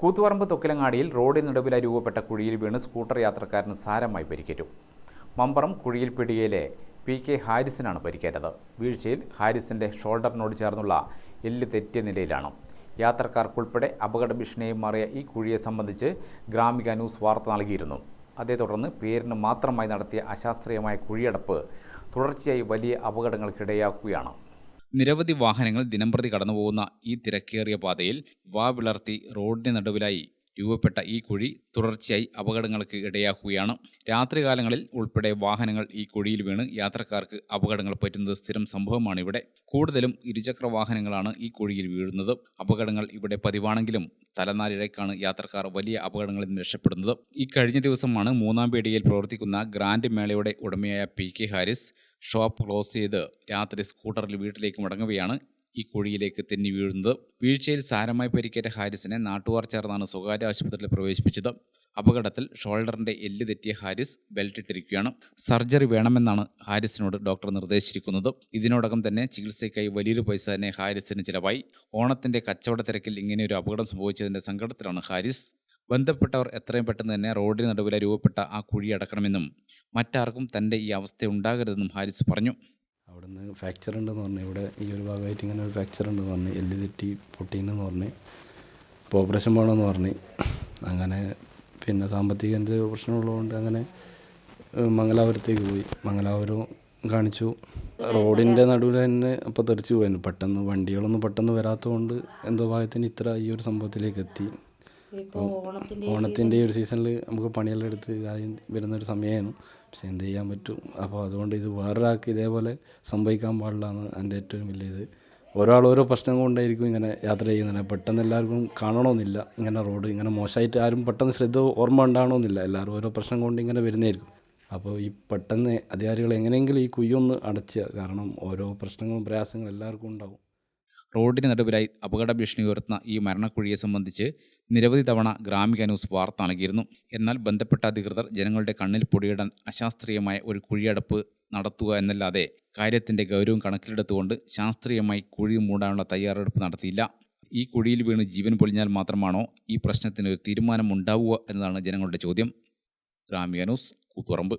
കൂത്തുപറമ്പ് തൊക്കിലങ്ങാടിയിൽ റോഡിന് നടുവിലായി രൂപപ്പെട്ട കുഴിയിൽ വീണ് സ്കൂട്ടർ യാത്രക്കാരന് സാരമായി പരിക്കേറ്റു. മമ്പറം കുഴിയിൽ പിടികയിലെ പി കെ ഹാരിസിനാണ് പരിക്കേറ്റത്. വീഴ്ചയിൽ ഹാരിസിന്റെ ഷോൾഡറിനോട് ചേർന്നുള്ള എല്ല് തെറ്റിയ നിലയിലാണ്. യാത്രക്കാർക്കുൾപ്പെടെ അപകട ഭീഷണിയായി മാറിയ ഈ കുഴിയെ സംബന്ധിച്ച് ഗ്രാമിക ന്യൂസ് വാർത്ത നൽകിയിരുന്നു. അതേ തുടർന്ന് പേരിന് മാത്രമായി നടത്തിയ അശാസ്ത്രീയമായ കുഴിയടപ്പ് തുടർച്ചയായി വലിയ അപകടങ്ങൾക്കിടയാക്കുകയാണ്. നിരവധി വാഹനങ്ങൾ ദിനംപ്രതി കടന്നുപോകുന്ന ഈ തിരക്കേറിയ പാതയിൽ വാ വിളർത്തി റോഡിന് നടുവിലായി രൂപപ്പെട്ട ഈ കുഴി തുടർച്ചയായി അപകടങ്ങൾക്ക് ഇടയാക്കുകയാണ്. രാത്രികാലങ്ങളിൽ ഉൾപ്പെടെ വാഹനങ്ങൾ ഈ കുഴിയിൽ വീണ് യാത്രക്കാർക്ക് അപകടങ്ങൾ പറ്റുന്നത് സ്ഥിരം സംഭവമാണ് ഇവിടെ കൂടുതലും ഇരുചക്ര വാഹനങ്ങളാണ് ഈ കുഴിയിൽ വീഴുന്നത്. അപകടങ്ങൾ ഇവിടെ പതിവാണെങ്കിലും തലനാരിഴയ്ക്കാണ് യാത്രക്കാർ വലിയ അപകടങ്ങളിൽ നിന്ന് രക്ഷപ്പെടുന്നത്. ഈ കഴിഞ്ഞ ദിവസമാണ് മൂന്നാം പേടിയിൽ പ്രവർത്തിക്കുന്ന ഗ്രാൻഡ് മേളയുടെ ഉടമയായ P K Haris shop close ചെയ്ത് രാത്രി സ്കൂട്ടറിൽ വീട്ടിലേക്ക് മടങ്ങുകയാണ് ഈ കുഴിയിലേക്ക് തെന്നി വീഴുന്നത്. വീഴ്ചയിൽ സാരമായി പരിക്കേറ്റ ഹാരിസിനെ നാട്ടുകാർ ചേർന്നാണ് സ്വകാര്യ ആശുപത്രിയിൽ പ്രവേശിപ്പിച്ചത്. അപകടത്തിൽ ഷോൾഡറിന്റെ എല്ല് തെറ്റിയ ഹാരിസ് ബെൽറ്റ് ഇട്ടിരിക്കുകയാണ് സർജറി വേണമെന്നാണ് ഹാരിസിനോട് ഡോക്ടർ നിർദ്ദേശിച്ചിരിക്കുന്നത്. ഇതിനോടകം തന്നെ ചികിത്സയ്ക്കായി വലിയൊരു പൈസ തന്നെ ഹാരിസിന് ചിലവായി. ഓണത്തിന്റെ കച്ചവട തിരക്കിൽ ഇങ്ങനെയൊരു അപകടം സംഭവിച്ചതിന്റെ സങ്കടത്തിലാണ് ഹാരിസ്. ബന്ധപ്പെട്ടവർ എത്രയും പെട്ടെന്ന് തന്നെ റോഡിന് നടുവിലെ രൂപപ്പെട്ട ആ കുഴി അടക്കണമെന്നും മറ്റാർക്കും തന്റെ ഈ അവസ്ഥ ഉണ്ടാകരുതെന്നും ഹാരിസ് പറഞ്ഞു. അവിടുന്ന് ഫ്രാക്ചർ ഉണ്ടെന്ന് പറഞ്ഞു. ഇവിടെ ഈ ഒരു ഭാഗമായിട്ട് ഇങ്ങനെ ഒരു ഫ്രാക്ചർ ഉണ്ടെന്ന് പറഞ്ഞു. എല്ല് തെറ്റി പൊട്ടീനെന്ന് പറഞ്ഞ് ഇപ്പോൾ ഓപ്പറേഷൻ പോകണമെന്ന് പറഞ്ഞ്. അങ്ങനെ പിന്നെ സാമ്പത്തിക എന്ത് പ്രശ്നമുള്ളതുകൊണ്ട് അങ്ങനെ മംഗലാപുരത്തേക്ക് പോയി. മംഗലാപുരം കാണിച്ചു. റോഡിന്റെ നടുവിൽ തന്നെ അപ്പോൾ തെറിച്ചു പോയിരുന്നു. പെട്ടെന്ന് വണ്ടികളൊന്നും പെട്ടെന്ന് വരാത്തതുകൊണ്ട് എന്തോ ഭാഗത്തിന് ഇത്ര ഈ ഒരു സംഭവത്തിലേക്ക് എത്തി. ഓണത്തിന്റെ ഒരു സീസണിൽ നമുക്ക് പണിയെല്ലാം എടുത്ത് ആദ്യം വരുന്നൊരു സമയമായിരുന്നു പക്ഷെ എന്ത് ചെയ്യാൻ പറ്റും? അപ്പോൾ അതുകൊണ്ട് ഇത് വേറൊരാൾക്ക് ഇതേപോലെ സംഭവിക്കാൻ പാടില്ലാന്ന് എന്റെ ഏറ്റവും വലിയ ഇത്. ഒരാൾ ഓരോ പ്രശ്നം കൊണ്ടായിരിക്കും ഇങ്ങനെ യാത്ര ചെയ്യുന്നത്. പെട്ടെന്ന് എല്ലാവർക്കും കാണണമെന്നില്ല. ഇങ്ങനെ റോഡ് ഇങ്ങനെ മോശമായിട്ട് ആരും പെട്ടെന്ന് ശ്രദ്ധ ഓർമ്മ ഉണ്ടാകണമെന്നില്ല എല്ലാവരും ഓരോ പ്രശ്നം കൊണ്ട് ഇങ്ങനെ വരുന്നതായിരിക്കും. അപ്പോൾ ഈ പെട്ടെന്ന് അധികാരികൾ എങ്ങനെയെങ്കിലും ഈ കുയ്യൊന്ന് അടച്ചുക കാരണം ഓരോ പ്രശ്നങ്ങളും പ്രയാസങ്ങളും എല്ലാവർക്കും ഉണ്ടാവും. റോഡിന് നടുവിലായി അപകട ഭീഷണി ഉയർത്തുന്ന ഈ മരണക്കുഴിയെ സംബന്ധിച്ച് നിരവധി തവണ ഗ്രാമിക ന്യൂസ് വാർത്ത നൽകിയിരുന്നു. എന്നാൽ ബന്ധപ്പെട്ട അധികൃതർ ജനങ്ങളുടെ കണ്ണിൽ പൊടിയിടാൻ അശാസ്ത്രീയമായ ഒരു കുഴിയടപ്പ് നടത്തുക എന്നല്ലാതെ കാര്യത്തിന്റെ ഗൗരവം കണക്കിലെടുത്തുകൊണ്ട് ശാസ്ത്രീയമായി കുഴി മൂടാനുള്ള തയ്യാറെടുപ്പ് നടത്തിയില്ല. ഈ കുഴിയിൽ വീണ് ജീവൻ പൊലിഞ്ഞാൽ മാത്രമാണോ ഈ പ്രശ്നത്തിന് ഒരു തീരുമാനം ഉണ്ടാവുക എന്നതാണ് ജനങ്ങളുടെ ചോദ്യം. ഗ്രാമ്യ ന്യൂസ് കൂത്തുറമ്പ്